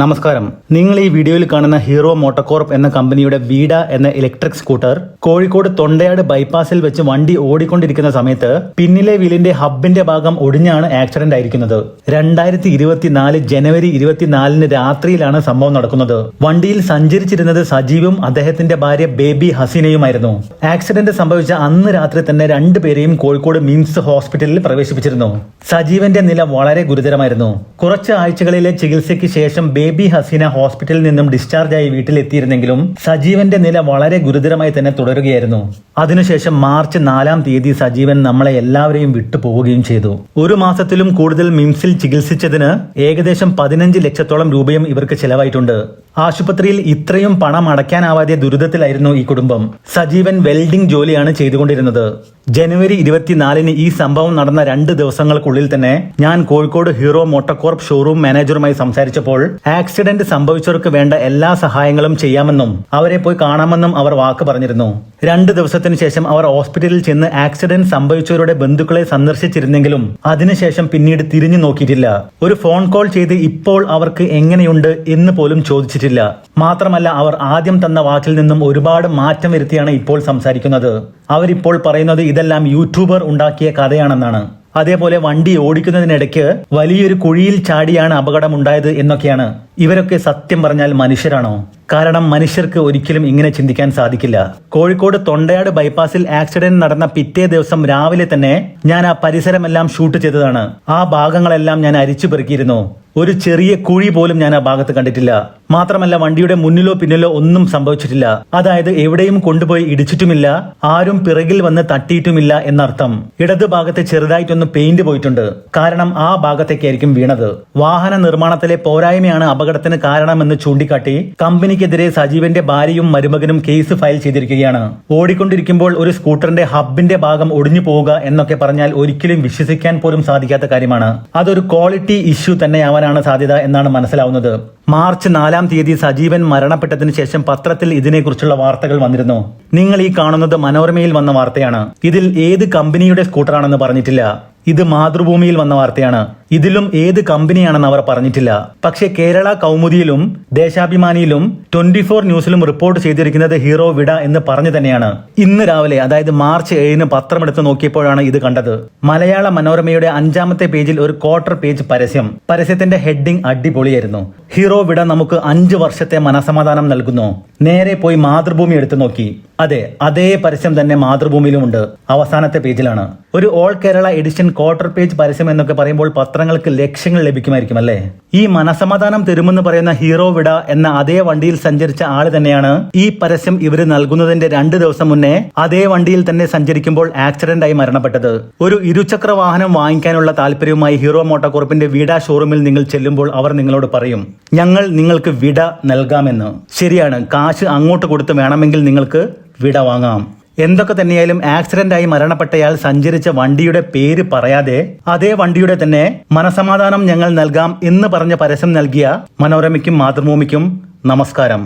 നമസ്കാരം. നിങ്ങൾ ഈ വീഡിയോയിൽ കാണുന്ന ഹീറോ മോട്ടോകോർപ്പ് എന്ന കമ്പനിയുടെ വീഡ എന്ന ഇലക്ട്രിക് സ്കൂട്ടർ കോഴിക്കോട് തൊണ്ടയാട് ബൈപ്പാസിൽ വെച്ച് വണ്ടി ഓടിക്കൊണ്ടിരിക്കുന്ന സമയത്ത് പിന്നിലെ വീലിന്റെ ഹബിന്റെ ഭാഗം ഒടിഞ്ഞാണ് ആക്സിഡന്റ് ആയിരിക്കുന്നത്. രണ്ടായിരത്തി ഇരുപത്തിനാല് ജനുവരി ഇരുപത്തിനാലിന് രാത്രിയിലാണ് സംഭവം നടക്കുന്നത്. വണ്ടിയിൽ സഞ്ചരിച്ചിരുന്നത് സജീവും അദ്ദേഹത്തിന്റെ ഭാര്യ ബേബി ഹസീനയുമായിരുന്നു. ആക്സിഡന്റ് സംഭവിച്ച അന്ന് രാത്രി തന്നെ രണ്ടുപേരെയും കോഴിക്കോട് മിംസ് ഹോസ്പിറ്റലിൽ പ്രവേശിപ്പിച്ചിരുന്നു. സജീവന്റെ നില വളരെ ഗുരുതരമായിരുന്നു. കുറച്ച് ആഴ്ചകളിലെ ചികിത്സയ്ക്ക് ശേഷം ബേബി ഹസീന ഹോസ്പിറ്റലിൽ നിന്നും ഡിസ്ചാർജായി വീട്ടിലെത്തിയിരുന്നെങ്കിലും സജീവന്റെ നില വളരെ ഗുരുതരമായി തന്നെ തുടരുകയായിരുന്നു. അതിനുശേഷം മാർച്ച് നാലാം തീയതി സജീവൻ നമ്മളെ എല്ലാവരെയും വിട്ടുപോവുകയും ചെയ്തു. ഒരു മാസത്തിലും കൂടുതൽ മിംസിൽ ചികിത്സിച്ചതിന് ഏകദേശം പതിനഞ്ച് ലക്ഷത്തോളം രൂപയും ഇവർക്ക് ചെലവായിട്ടുണ്ട്. ആശുപത്രിയിൽ ഇത്രയും പണം അടയ്ക്കാനാവാതെ ദുരിതത്തിലായിരുന്നു ഈ കുടുംബം. സജീവൻ വെൽഡിംഗ് ജോലിയാണ് ചെയ്തുകൊണ്ടിരുന്നത്. ജനുവരി ഇരുപത്തിനാലിന് ഈ സംഭവം നടന്ന രണ്ട് ദിവസങ്ങൾക്കുള്ളിൽ തന്നെ ഞാൻ കോഴിക്കോട് ഹീറോ മോട്ടോകോർപ്പ് ഷോറൂം മാനേജറുമായി സംസാരിച്ചപ്പോൾ ആക്സിഡന്റ് സംഭവിച്ചവർക്ക് വേണ്ട എല്ലാ സഹായങ്ങളും ചെയ്യാമെന്നും അവരെ പോയി കാണാമെന്നും അവർ വാക്ക് പറഞ്ഞിരുന്നു. രണ്ട് ദിവസത്തിന് ശേഷം അവർ ഹോസ്പിറ്റലിൽ ചെന്ന് ആക്സിഡന്റ് സംഭവിച്ചവരുടെ ബന്ധുക്കളെ സന്ദർശിച്ചിരുന്നെങ്കിലും അതിനുശേഷം പിന്നീട് തിരിഞ്ഞു നോക്കിയിട്ടില്ല. ഒരു ഫോൺ കോൾ ചെയ്ത് ഇപ്പോൾ അവർക്ക് എങ്ങനെയുണ്ട് എന്ന് പോലും ചോദിച്ചിട്ടില്ല. മാത്രമല്ല അവർ ആദ്യം തന്ന വാക്കിൽ നിന്നും ഒരുപാട് മാറ്റം വരുത്തിയാണ് ഇപ്പോൾ സംസാരിക്കുന്നത്. അവരിപ്പോൾ പറയുന്നത് ഇതെല്ലാം യൂട്യൂബർ ഉണ്ടാക്കിയ കഥയാണെന്നാണ്. അതേപോലെ വണ്ടി ഓടിക്കുന്നതിനിടയ്ക്ക് വലിയൊരു കുഴിയിൽ ചാടിയാണ് അപകടം ഉണ്ടായത് എന്നൊക്കെയാണ്. ഇവരൊക്കെ സത്യം പറഞ്ഞാൽ മനുഷ്യരാണോ? കാരണം മനുഷ്യർക്ക് ഒരിക്കലും ഇങ്ങനെ ചിന്തിക്കാൻ സാധിക്കില്ല. കോഴിക്കോട് തൊണ്ടയാട് ബൈപ്പാസിൽ ആക്സിഡന്റ് നടന്ന പിറ്റേ ദിവസം രാവിലെ തന്നെ ഞാൻ ആ പരിസരമെല്ലാം ഷൂട്ട് ചെയ്തതാണ്. ആ ഭാഗങ്ങളെല്ലാം ഞാൻ അരിച്ചു പെറുക്കിയിരുന്നു. ഒരു ചെറിയ കുഴി പോലും ഞാൻ ആ ഭാഗത്ത് കണ്ടിട്ടില്ല. മാത്രമല്ല വണ്ടിയുടെ മുന്നിലോ പിന്നിലോ ഒന്നും സംഭവിച്ചിട്ടില്ല. അതായത് എവിടെയും കൊണ്ടുപോയി ഇടിച്ചിട്ടുമില്ല. ആരും പിറകിൽ വന്ന് തട്ടിയിട്ടുമില്ല എന്നർത്ഥം. ഇടത് ഭാഗത്ത് ചെറുതായിട്ടൊന്ന് പെയിന്റ് പോയിട്ടുണ്ട്. കാരണം ആ ഭാഗത്തേക്കായിരിക്കും വീണത്. വാഹന നിർമ്മാണത്തിലെ പോരായ്മയാണ് അപകടത്തിന് കാരണമെന്ന് ചൂണ്ടിക്കാട്ടി കമ്പനിക്കെതിരെ സജീവന്റെ ഭാര്യയും മരുമകനും കേസ് ഫയൽ ചെയ്തിരിക്കുകയാണ്. ഓടിക്കൊണ്ടിരിക്കുമ്പോൾ ഒരു സ്കൂട്ടറിന്റെ ഹബിന്റെ ഭാഗം ഒടിഞ്ഞു പോവുക എന്നൊക്കെ പറഞ്ഞാൽ ഒരിക്കലും വിശ്വസിക്കാൻ പോലും സാധിക്കാത്ത കാര്യമാണ്. അതൊരു ക്വാളിറ്റി ഇഷ്യൂ തന്നെയാവാനാണ് സാധ്യത എന്നാണ് മനസ്സിലാവുന്നത്. മാർച്ച് നാലാം തീയതി സജീവൻ മരണപ്പെട്ടതിന് ശേഷം പത്രത്തിൽ ഇതിനെക്കുറിച്ചുള്ള വാർത്തകൾ വന്നിരുന്നു. നിങ്ങൾ ഈ കാണുന്നത് മനോരമയിൽ വന്ന വാർത്തയാണ്. ഇതിൽ ഏത് കമ്പനിയുടെ സ്കൂട്ടറാണെന്ന് പറഞ്ഞിട്ടില്ല. ഇത് മാതൃഭൂമിയിൽ വന്ന വാർത്തയാണ്. ഇതിലും ഏത് കമ്പനിയാണെന്ന് അവർ പറഞ്ഞിട്ടില്ല. പക്ഷേ കേരള കൗമുദിയിലും ദേശാഭിമാനിയിലും ട്വന്റി ഫോർ ന്യൂസിലും റിപ്പോർട്ട് ചെയ്തിരിക്കുന്നത് ഹീറോ വിട എന്ന് പറഞ്ഞു തന്നെയാണ്. ഇന്ന് രാവിലെ അതായത് മാർച്ച് ഏഴിന് പത്രമെടുത്ത് നോക്കിയപ്പോഴാണ് ഇത് കണ്ടത്. മലയാള മനോരമയുടെ അഞ്ചാമത്തെ പേജിൽ ഒരു ക്വാർട്ടർ പേജ് പരസ്യം. പരസ്യത്തിന്റെ ഹെഡിംഗ് അടിപൊളിയായിരുന്നു. ഹീറോ വിട നമുക്ക് അഞ്ച് വർഷത്തെ മനസമാധാനം നൽകുന്നു. നേരെ പോയി മാതൃഭൂമി എടുത്തു നോക്കി. അതെ അതേ പരസ്യം തന്നെ മാതൃഭൂമിയിലുമുണ്ട്. അവസാനത്തെ പേജിലാണ്. ഒരു all Kerala edition quarter page പരസ്യം എന്നൊക്കെ പറയുമ്പോൾ പത്രങ്ങൾക്ക് ലക്ഷ്യങ്ങൾ ലഭിക്കുമായിരിക്കും അല്ലേ? ഈ മനസമാധാനം തരുമെന്ന് പറയുന്ന ഹീറോ വിട എന്ന അതേ വണ്ടിയിൽ സഞ്ചരിച്ച ആൾ തന്നെയാണ്. ഈ പരസ്യം ഇവർ നൽകുന്നതിന്റെ രണ്ട് ദിവസം മുന്നേ അതേ വണ്ടിയിൽ തന്നെ സഞ്ചരിക്കുമ്പോൾ ആക്സിഡന്റ് ആയി മരണപ്പെട്ടത്. ഒരു ഇരുചക്ര വാഹനം വാങ്ങിക്കാനുള്ള താല്പര്യവുമായി ഹീറോ മോട്ടോകോർപ്പിന്റെ വിട ഷോറൂമിൽ നിങ്ങൾ ചെല്ലുമ്പോൾ അവർ നിങ്ങളോട് പറയും ഞങ്ങൾ നിങ്ങൾക്ക് വിട നൽകാമെന്ന്. ശരിയാണ് കാശ് അങ്ങോട്ട് കൊടുത്ത് വേണമെങ്കിൽ നിങ്ങൾക്ക് വിട വാങ്ങാം. എന്തൊക്കെ തന്നെയായാലും ആക്സിഡന്റായി മരണപ്പെട്ടയാൾ സഞ്ചരിച്ച വണ്ടിയുടെ പേര് പറയാതെ അതേ വണ്ടിയുടെ തന്നെ മനസമാധാനം ഞങ്ങൾ നൽകാം എന്ന് പറഞ്ഞ പരസ്യം നൽകിയ മനോരമയ്ക്കും മാതൃഭൂമിക്കും നമസ്കാരം.